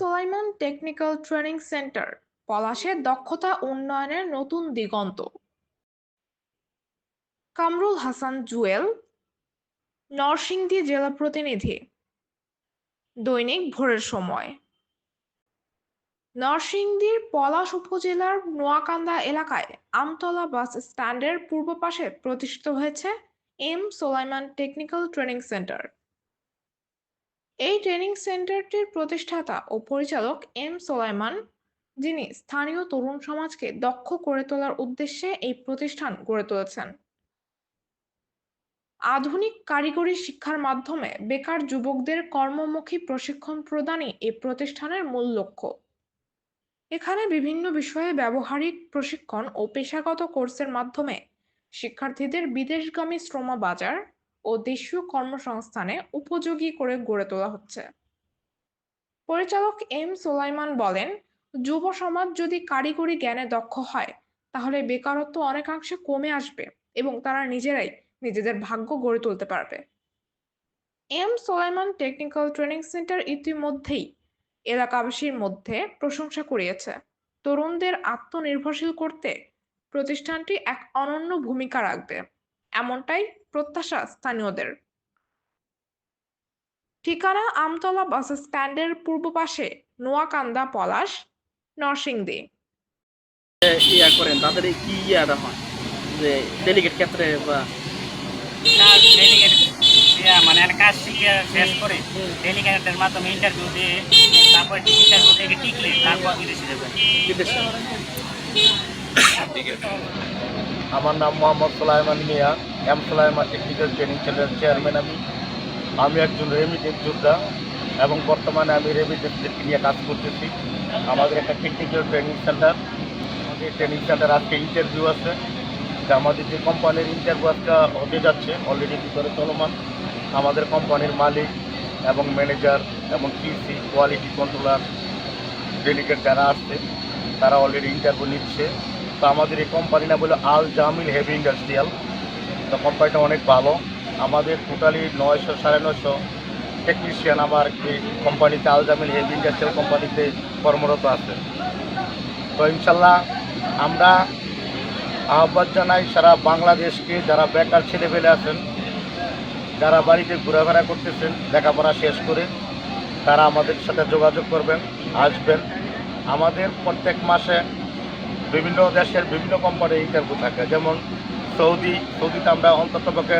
সোলাইমান technical training centre, পলাশের দক্ষতা উন্নয়নের নতুন দিগন্ত। কামরুল হাসান জুয়েল, নরসিংদী জেলা প্রতিনিধি। দৈনিক ভোরের সময়। নরসিংদীর পলাশ উপজেলার নোয়াকান্দা এলাকায় আমতলা বাস স্ট্যান্ডের পূর্ব পাশে প্রতিষ্ঠিত হয়েছে M Solaiman technical training centre. এই ট্রেনিং সেন্টারটির প্রতিষ্ঠাতা ও পরিচালক এম সোলাইমান, যিনি স্থানীয় তরুণ সমাজকে দক্ষ করে তোলার উদ্দেশ্যে এই প্রতিষ্ঠান গড়ে তুলেছেন। আধুনিক কারিগরি শিক্ষার মাধ্যমে বেকার যুবকদের কর্মমুখী প্রশিক্ষণ প্রদানই এই প্রতিষ্ঠানের মূল লক্ষ্য। এখানে বিভিন্ন বিষয়ে ব্যবহারিক প্রশিক্ষণ ও পেশাগত কোর্সের মাধ্যমে শিক্ষার্থীদের বিদেশগামী শ্রম বাজার ও দেশীয় কর্মসংস্থানে উপযোগী করে গড়ে তোলা হচ্ছে। পরিচালক এম সোলাইমান বলেন, যুব সমাজ যদি কারিগরি জ্ঞানে দক্ষ হয়, তাহলে বেকারত্ব অনেকাংশে কমে আসবে এবং তারা নিজেরাই নিজেদের ভাগ্য গড়ে তুলতে পারবে। M Solaiman technical training centre ইতিমধ্যেই এলাকাবাসীর মধ্যে প্রশংসা কুড়িয়েছে। তরুণদের আত্মনির্ভরশীল করতে প্রতিষ্ঠানটি এক অনন্য ভূমিকা রাখবে। এমনটাই প্রত্যাশা স্থানীয়দের। ঠিকানা আমতলা বাস স্ট্যান্ডের পূর্ব পাশে নোয়াকান্দা পলাশ নরসিংদী। ইয়া করেন তাদের কি ইয়াটা হয়? যে ডেলিগেট ক্ষেত্রে বা কাজ ডেলিগেট মানে একটা কাজ শিখে শেষ করে। ডেলিগেটের মাধ্যমে ইন্টারভিউ দিয়ে তারপর ইন্টারভিউ থেকে টিকলে তারপর বিদেশে যাবে বিদেশে আমার নাম Mohammad Solaiman Mia, M Solaiman technical training সেন্টারের চেয়ারম্যান আমি। আমি একজন রেমিটেন্স যোদ্ধা এবং বর্তমানে আমি রেমিটেন্সদেরকে নিয়ে কাজ করতেছি। আমাদের একটা টেকনিক্যাল ট্রেনিং সেন্টার। আমাদের ট্রেনিং সেন্টার আজকে ইন্টারভিউ আছে। আমাদের যে কোম্পানির ইন্টারভিউ আজকে হতে যাচ্ছে অলরেডি ভিতরে চলমান। আমাদের কোম্পানির মালিক এবং ম্যানেজার এবং পিসি কোয়ালিটি কন্ট্রোলার ডেলিগেট যারা আসছে, তারা অলরেডি ইন্টারভিউ নিচ্ছে। তো আমাদের এই কোম্পানি না বলে আল জামিল হেভি ইন্ডাস্ট্রিয়াল তো কোম্পানিটা অনেক ভালো। আমাদের টোটালি নয়শো, সাড়ে নয়শো টেকনিশিয়ান আমার এই কোম্পানিতে আল জামিল হেভি ইন্ডাস্ট্রিয়াল কোম্পানিতে কর্মরত আছে। তো ইনশাল্লাহ আমরা আহ্বান জানাই সারা বাংলাদেশকে, যারা বেকার ছেলেপেলে আছেন, যারা বাড়িতে ঘোরাফেরা করতেছেন, লেখাপড়া শেষ করে তারা আমাদের সাথে যোগাযোগ করবেন, আসবেন। আমাদের প্রত্যেক মাসে বিভিন্ন দেশের বিভিন্ন কোম্পানির ইন্টারভিউ থাকে। যেমন সৌদি সৌদিতে আমরা অন্ততপক্ষে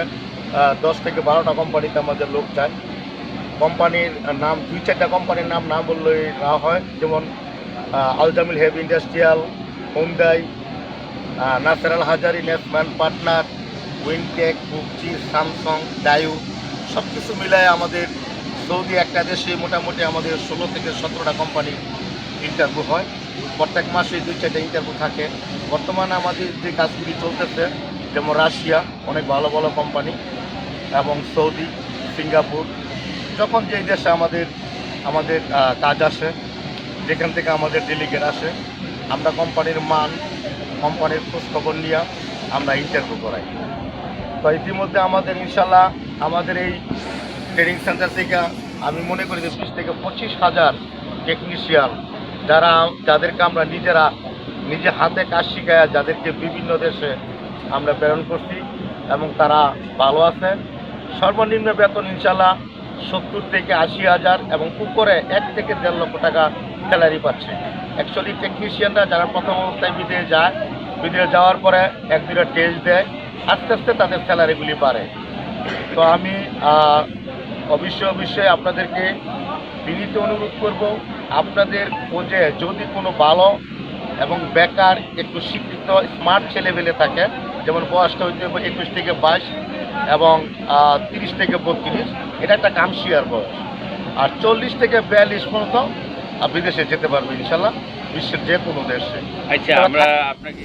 আহ, দশ থেকে বারোটা কোম্পানিতে আমাদের লোক চাই কোম্পানির নাম দুই চারটা কোম্পানির নাম না বললেই না হয়। যেমন আলজামিল হেভি ইন্ডাস্ট্রিয়াল হোমদাই ন্যাচারাল হাজারি নেসম্যান পার্টনার উইনটেক বুকচি স্যামসং ডায়ু সব কিছু মিলায় আমাদের সৌদি একটা দেশে মোটামুটি আমাদের ষোলো থেকে সতেরোটা কোম্পানি ইন্টারভিউ হয়। প্রত্যেক মাসে দুই, চারটা ইন্টারভিউ থাকে। বর্তমানে আমাদের যে কাজগুলি চলতেছে, যেমন রাশিয়া, অনেক ভালো ভালো কোম্পানি এবং সৌদি, সিঙ্গাপুর, যখন যেই দেশে আমাদের আমাদের কাজ আসে, যেখান থেকে আমাদের ডেলিগেট আসে, আমরা কোম্পানির মান কোম্পানির খোঁজখবর নিয়ে আমরা ইন্টারভিউ করাই। তো ইতিমধ্যে আমাদের ইনশাল্লাহ আমাদের এই ট্রেনিং সেন্টার থেকে আমি মনে করি যে বিশ থেকে পঁচিশ হাজার টেকনিশিয়ান যারা, যাদেরকে আমরা নিজেরা, নিজে হাতে কাজ শিখায় যাদেরকে বিভিন্ন দেশে আমরা প্রেরণ করছি এবং তারা ভালো আছে। সর্বনিম্ন বেতন ইনশাল্লাহ সত্তর থেকে আশি হাজার এবং উপরে এক থেকে দেড় লক্ষ টাকা স্যালারি পাচ্ছে। অ্যাকচুয়ালি টেকনিশিয়ানরা যারা প্রথম অবস্থায় বিদেশে যায়, বিদেশে যাওয়ার পরে এক দুটো টেস্ট দেয়, আস্তে আস্তে তাদের স্যালারিগুলি বাড়ে। তো আমি অবশ্যই অবশ্যই আপনাদেরকে বিনীত অনুরোধ করব আপনাদের খোঁজে যদি কোনো ভালো এবং বেকার একটু শিক্ষিত স্মার্ট ছেলেবেলে থাকে যেমন বয়সটা হইতে হবে একুশ থেকে বাইশ এবং তিরিশ থেকে বত্রিশ এটা একটা কামশিয়ার বয়স। আর চল্লিশ থেকে বিয়াল্লিশ পর্যন্ত বিদেশে যেতে পারবে ইনশাল্লাহ বিশ্বের যে কোনো দেশে। আচ্ছা আমরা আপনাকে